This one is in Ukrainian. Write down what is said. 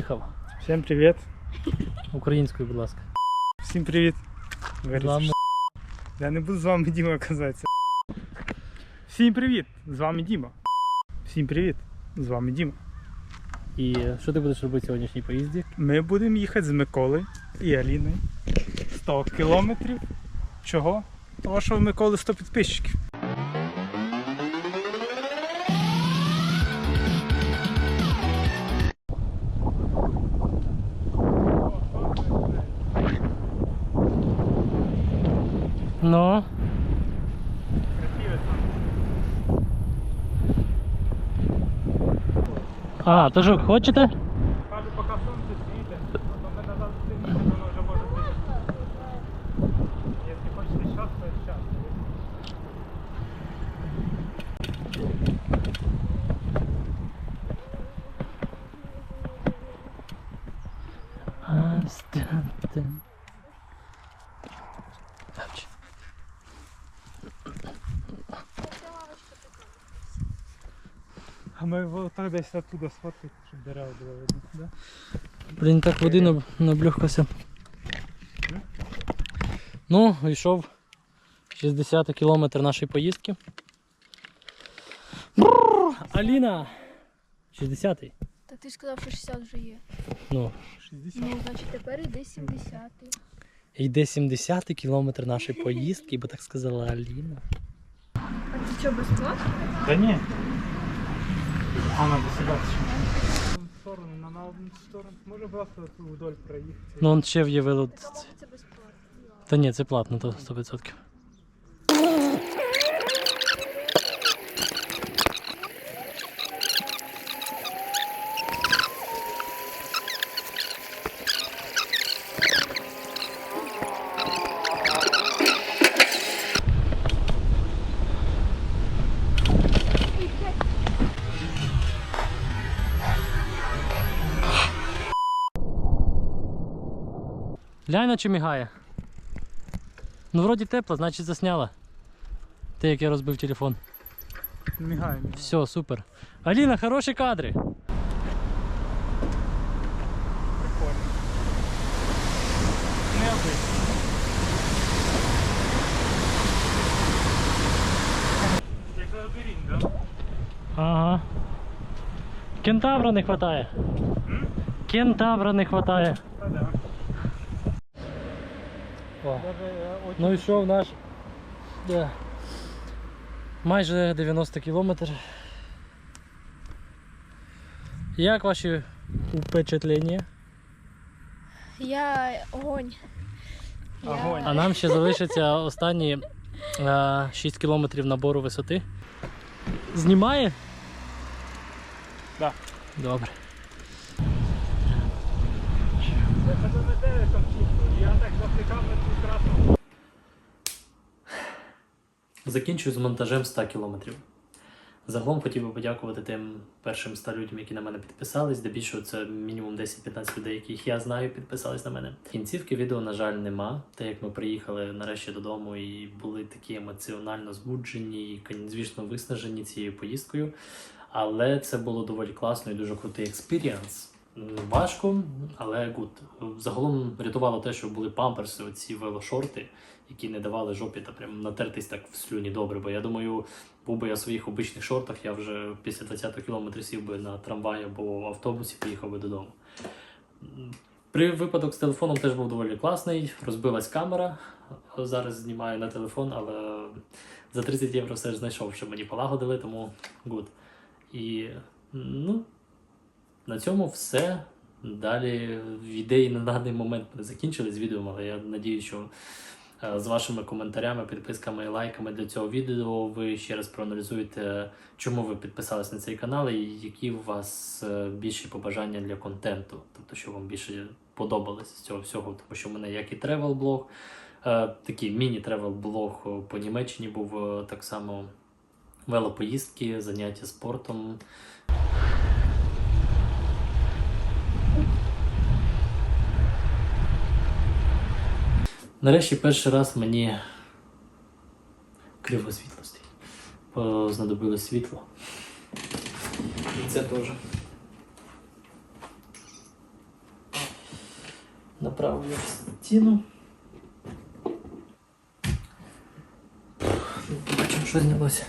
Їхав. Всім привіт. Українською, будь ласка. Всім привіт. Говорить, Я не буду з вами Діма казатися. Всім привіт! З вами Діма. Всім привіт! З вами Діма. І що ти будеш робити в сьогоднішній поїзді? Ми будемо їхати з Миколи і Аліною 100 кілометрів. Чого? Того, що у Миколи 100 підписчиків. Ну. А, то що, хочете? Кажу, поки сонце світить, то ми назад сидіти, воно вже може бути. Якщо хочете час, то час. А ми вот так десь оттуда сфоткати, щоб дерева було видно. Да? Блін, так води наб- наблюхався. Ну, йшов 60 кілометр нашої поїздки. Бррр, Аліна! 60-й. Та ти ж сказав, що 60 вже є. Ну, 60. Ну, значить тепер іде 70. йде 70 кілометр нашої поїздки, бо так сказала Аліна. А ти що, безплатно? Да ні. А надо сюди. В сторону, на, одну сторону. Може просто вдоль проїхати. Ну, он ще в'явило. Така мова. Та ні, це платно, то 100%. Глянь, наче мігає. Ну, вроді тепло, значить засняла. Те, як я розбив телефон. Мігає, мігає. Все, супер. Аліна, хороші кадри. Прикольно. Необично. Як лабіринт? Ага. Кентавра не хватає. Кентавра не хватає. О. Е, Ну і що в наш да. майже 90 кілометр. Як ваші впечатлення? Я огонь. Я- Огонь. А нам ще залишиться останні е, 6 кілометрів набору висоти. Знімає? Да. Добре. Я себе не телеком чувствую, я так затикав на цю красну. Закінчую з монтажем 100 кілометрів. Загалом хотів би подякувати тим першим 100 людям, які на мене підписались. Здебільшого це мінімум 10-15 людей, яких я знаю, підписались на мене. Кінцівки відео, на жаль, нема. Те, як ми приїхали нарешті додому і були такі емоціонально збуджені і, звісно, виснажені цією поїздкою. Але це було доволі класно і дуже крутий експіріанс. М, Важко, але гуд. Загалом рятувало те, що були памперси, оці велошорти, які не давали жопі та прям натертись так в слюні добре. Бо я думаю, був би я в своїх обичних шортах, я вже після 20 кілометрів сів би на трамвай або автобусі, поїхав би додому. При випадок з телефоном теж був доволі класний. Розбилась камера. Зараз знімаю на телефон, але за 30 євро все ж знайшов, що мені полагодили, тому гуд. І ну, на цьому все. Далі ідеї на даний момент не закінчились з відео, але я надію, що е, з вашими коментарями, підписками і лайками для цього відео ви ще раз проаналізуєте, чому ви підписались на цей канал і які у вас е, більші побажання для контенту, тобто, що вам більше подобалось з цього всього, тому що в мене як і тревел-блог, е, такий міні-тревел-блог по Німеччині був е, так само велопоїздки, заняття спортом. Нарешті перший раз мені криво світло стоїть. Світло. І це теж. Направлю в стіну. Бачимо, Побачимо, що знялося.